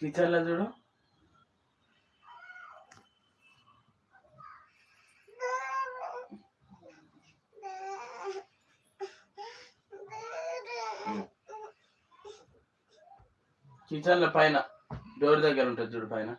Kitchen చూడు. Kitchen పైన. Door దగ్గర ఉంటుంది చూడు పైన.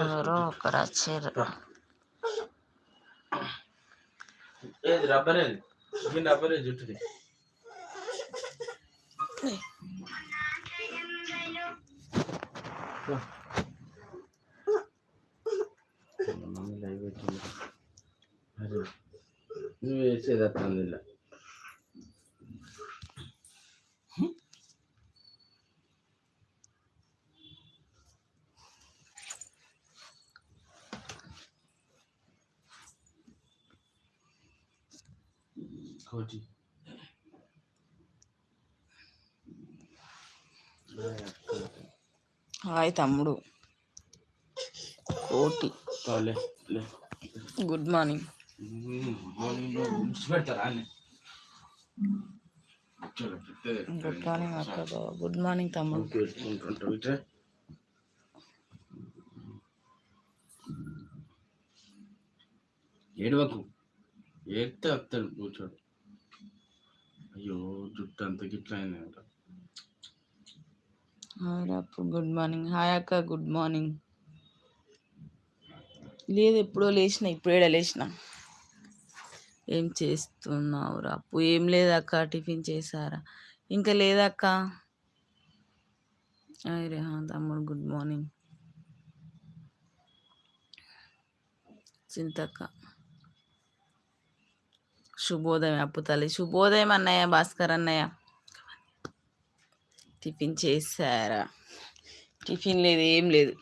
रो कराचेर ए रबरन ये रबर है जुट दे मम्मी लाइव है अरे ये से रतन दिला కోటి హాయ్ తమ్ముడు. Koti. Good morning. Good morning అక్క గుడ్ మార్నింగ్ తమ్ముడు. ఏడవకు. ఏడితే వస్తాడు కూర్చోడు. అయ్యో జుట్టు అంత గిట్ల అయిందంట. హాయ్ గుడ్ మార్నింగ్ హాయ్ అక్క గుడ్ మార్నింగ్ లేదు ఎప్పుడో లేచిన ఇప్పుడే లేచిన? ఏం చేస్తున్నావు రాపు ఏం లేదక్క టిఫిన్ చేశారా? ఇంకా లేదక్క అరే తమ్ముడు గుడ్ మార్నింగ్ చింతక్క శుభోదయం అప్పు తల్లి. శుభోదయం అన్నయ్య భాస్కర్ అన్నయ్య. టిఫిన్ చేశారా? టిఫిన్ లేదు ఏం లేదు.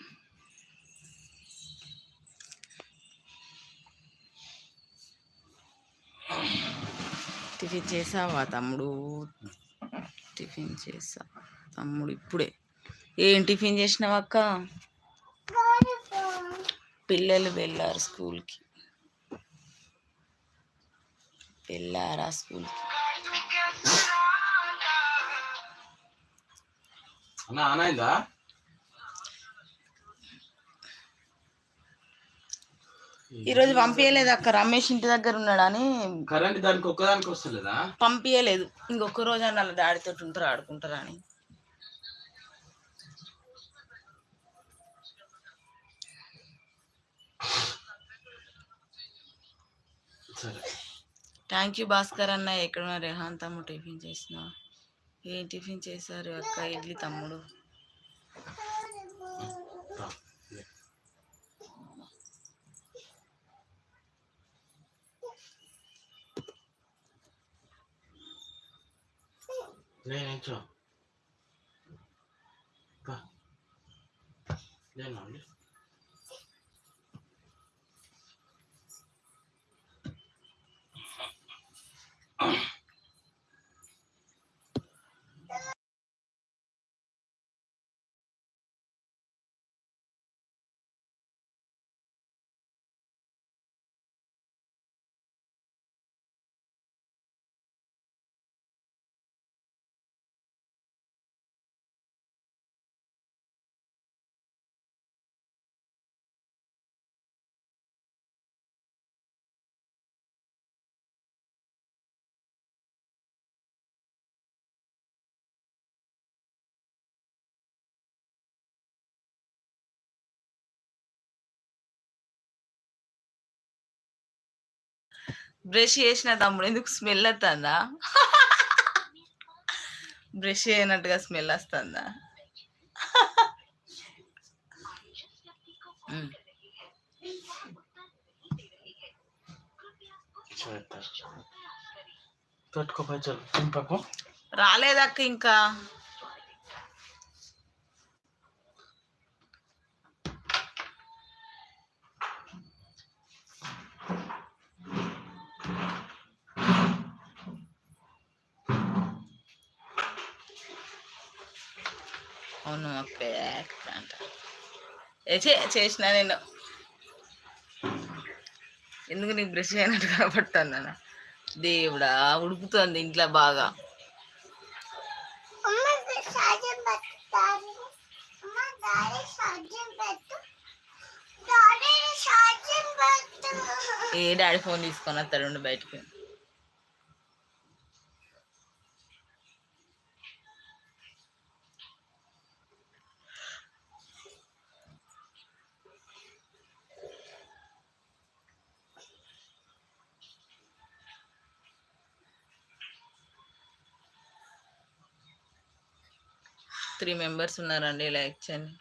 టిఫిన్ చేసావా తమ్ముడు? టిఫిన్ చేసా తమ్ముడు ఇప్పుడే. ఏం టిఫిన్ చేసినావు అక్క పిల్లలు వెళ్ళారు స్కూల్కి. వెళ్ళారా స్కూల్కి? ఈరోజు పంపించలేదు అక్క రమేష్ ఇంటి దగ్గర ఉన్నాడని. కరెంట్ దానికి ఒక్కదానికి వస్తలేదా? పంపించలేదు ఇంకొక రోజు అన్న వాళ్ళ డాడీతో ఉంటారు ఆడుకుంటారా అని. సరే. థ్యాంక్ యూ భాస్కర్ అన్న. ఎక్కడ రెహాన్ తమ్ముడు టిఫిన్ చేసిన. ఏం టిఫిన్ చేశారు అక్క ఇడ్లీ తమ్ముడు? నేను బ్రష్ చేసిన తమ్ముడు ఎందుకు స్మెల్ వస్తుందా? బ్రష్ చేయనట్టుగా స్మెల్ వస్తుందా? రాలేదక్క ఇంకా. అవును ప్యాక్ అంట చేసిన నేను. ఎందుకు నీకు బ్రష్ అయినట్టు కనపడుతుంది దేవుడా ఉడుకుతుంది ఇంట్లో బాగా. ఏ డాడీ ఫోన్ తీసుకొని వస్తాడు బయటికి. త్రీ మెంబర్స్ ఉన్నారండి లైక్ చేయండి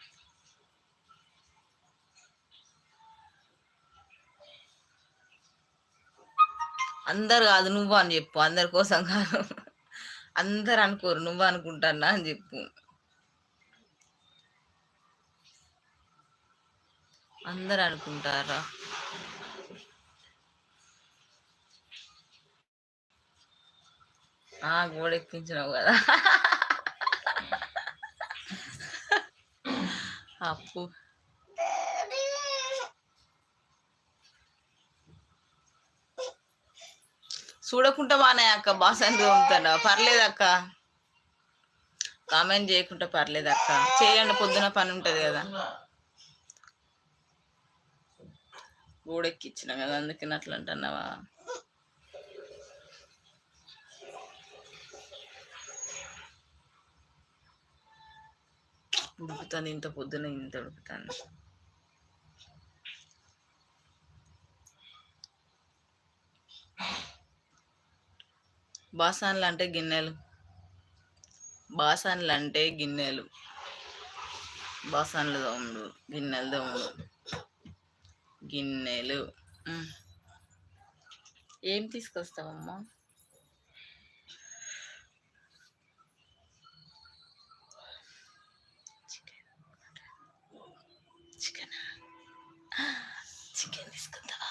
అందరు కాదు నువ్వు అని చెప్పు. అందరి కోసం కాదు. అందరు అనుకోరు నువ్వు అనుకుంటానా అని చెప్పు. అందరు అనుకుంటారా? ఆ గోడ ఎక్కించినావు కదా. అప్పు. చూడకుండా బానే అక్క బాసన్ తోముతాడా పర్లేదు అక్క. కామెంట్ చేయకుండా పర్లేదు అక్క. చేయండి పొద్దున పని ఉంటుంది కదా. గోడెక్కిచ్చిన కదా అందుకని అట్లా అంటున్నావా ఉడుకుతాను ఇంత పొద్దున ఇంత ఉడుకుతాను బాసాన్లు అంటే గిన్నెలు. బాసాన్లు అంటే గిన్నెలు. బాసాన్లు దోముడు గిన్నెలు దోముడు గిన్నెలు. ఏం తీసుకొస్తావమ్మా? చికెన్ తీసుకుందావా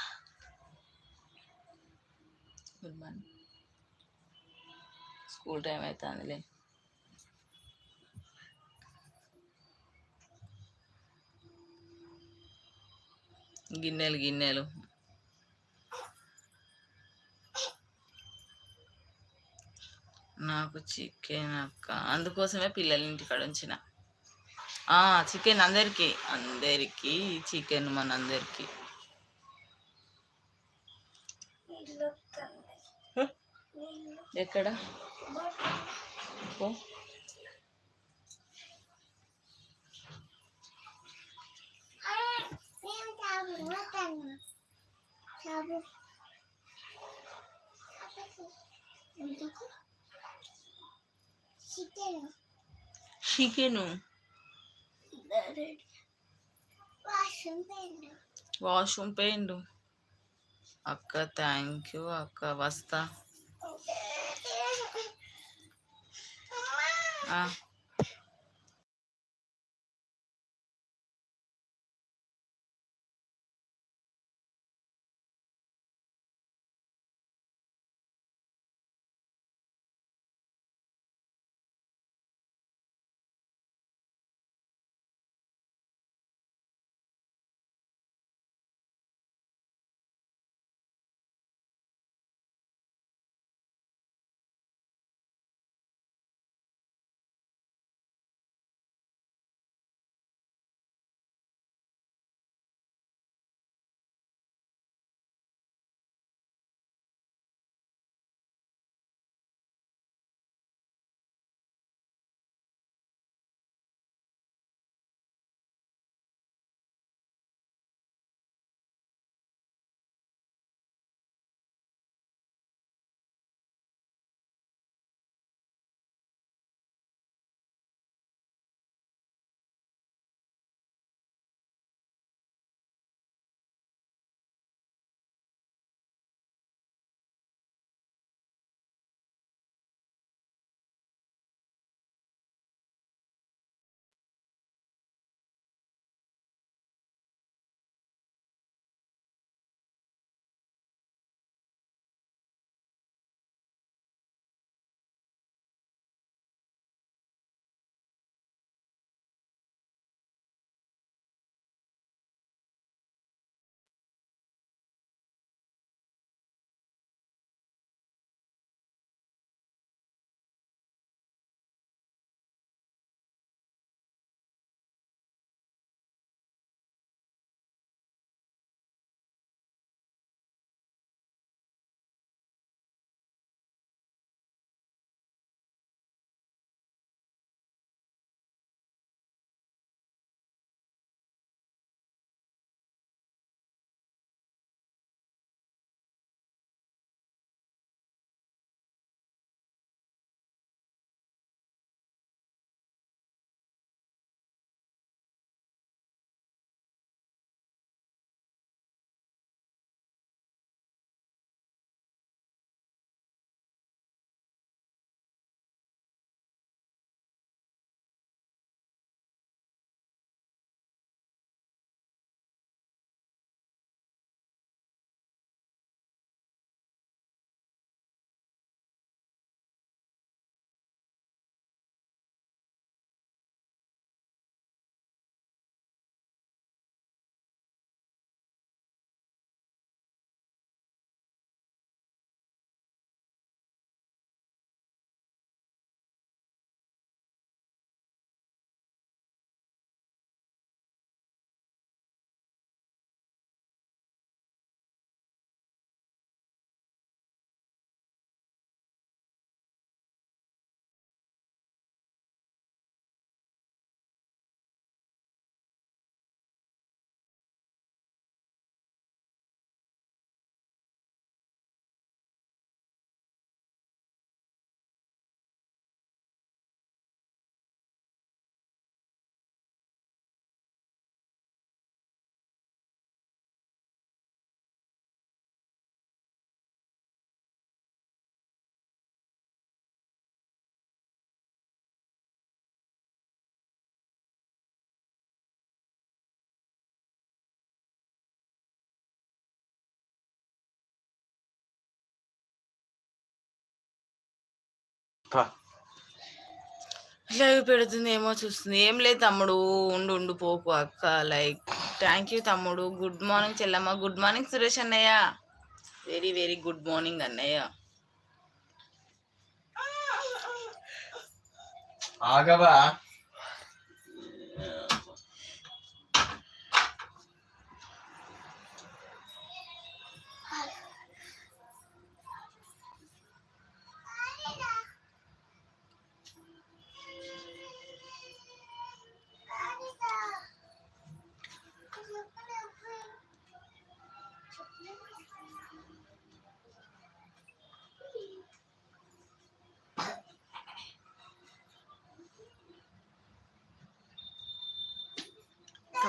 గుడ్ మార్నింగ్ స్కూల్ టైం అవుతుందిలే గిన్నెలు గిన్నెలు నాకు చికెన్ అక్క。అందుకోసమే పిల్లల ఇంటికాడ ఉంచిన చికెన్ అందరికి. అందరికీ. చికెన్ మనందరికీ ఎక్కడ పో. చికెన్ చికెను వాషం పెయింట్ వాష్రూమ్ పోయిండు అక్క థ్యాంక్ యూ అక్క. వస్తా. లైవ్ పెడుతుంది ఏమో చూస్తుంది. ఏం లేదు తమ్ముడు ఉండు ఉండు పోకు అక్క లైక్ థ్యాంక్ యూ తమ్ముడు. గుడ్ మార్నింగ్ చెల్లమ్మ. గుడ్ మార్నింగ్ సురేష్ అన్నయ్య. వెరీ వెరీ గుడ్ మార్నింగ్ అన్నయ్య. ఆగవా?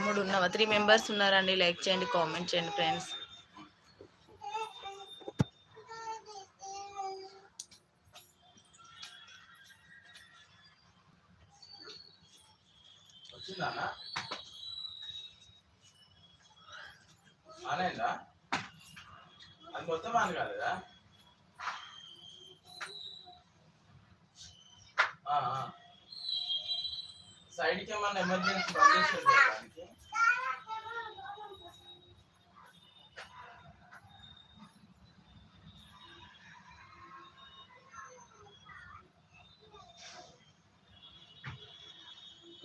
తమ్ముడు ఉన్నావా? త్రీ మెంబర్స్ ఉన్నారండి. లైక్ చేయండి కామెంట్ చేయండి ఫ్రెండ్స్ వచ్చిందా ఆనైందా? అది మొత్తం ఆన్ కాలేదా? ఆ, ఆ. సైడ్కి ఏమన్నా ఎమర్జెన్సీ బంద్ చేసి ఉందా దానికి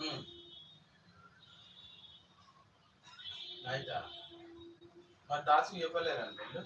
ఉమ్. అయితే మరి దాసు చెప్పలేరండి వీళ్ళు